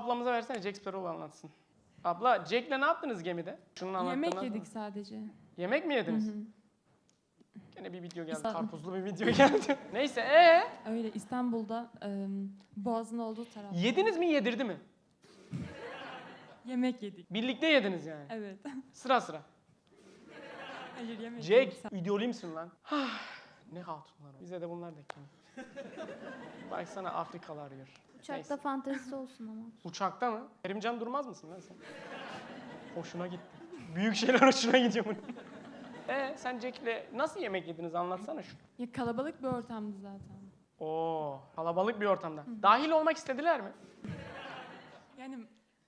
Ablamıza versene Jack Sparrow anlatsın. Abla Jack'le ne yaptınız gemide? Şunun Yemek anlattığından yedik sadece. Yemek mi yediniz? Hı hı. Gene bir video geldi. İsta- Karpuzlu bir video geldi. Neyse ee? Öyle İstanbul'da e, Boğaz'ın olduğu taraf. Yediniz mi yedirdi mi? Yemek yedik. Birlikte yediniz yani. Evet. Sıra sıra. Hayır yemek Jack yedik. idolümsün lan. Ne hatunlar. o. Bize de bunlar da kim? Baksana Afrikalı arıyor. Uçakta Neyse. fantezisi olsun ama. Uçakta mı? Kerimcan durmaz mısın lan sen? Hoşuna gitti. Büyük şeyler hoşuna gidiyor bunun. Ee, sen Jack'le nasıl yemek yediniz anlatsana şu. Ya kalabalık bir ortamdı zaten. Oo, kalabalık bir ortamda. Dahil olmak istediler mi? Yani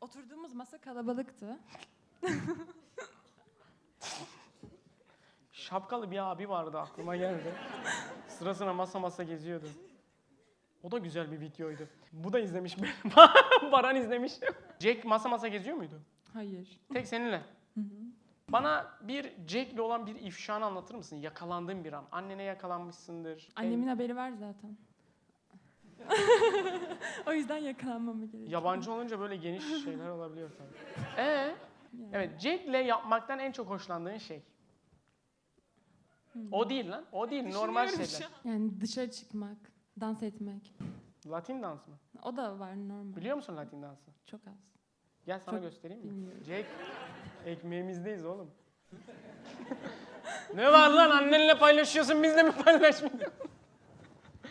oturduğumuz masa kalabalıktı. Şapkalı bir abi vardı aklıma geldi. Sırasına masa masa geziyordu. O da güzel bir videoydu. Bu da izlemiş. Baran izlemiş. Jack masa masa geziyor muydu? Hayır. Tek seninle. Bana bir Jack'le olan bir ifşanı anlatır mısın? Yakalandığın bir an. Annene yakalanmışsındır. Annemin haberi var zaten. o yüzden yakalanmama gerek. Yabancı olunca böyle geniş şeyler olabiliyor tabii. Ee, Yani. evet Jack'le yapmaktan en çok hoşlandığın şey. O değil lan. O değil. Normal Düşünüyorum şeyler. şu an. Yani dışarı çıkmak, dans etmek. Latin dans mı? O da var normal. Biliyor musun Latin dansı? Çok az. Gel sana Çok göstereyim mi? bilmiyorum. Jack, ekmeğimizdeyiz oğlum. ne var lan annenle paylaşıyorsun bizle mi paylaşmıyorsun?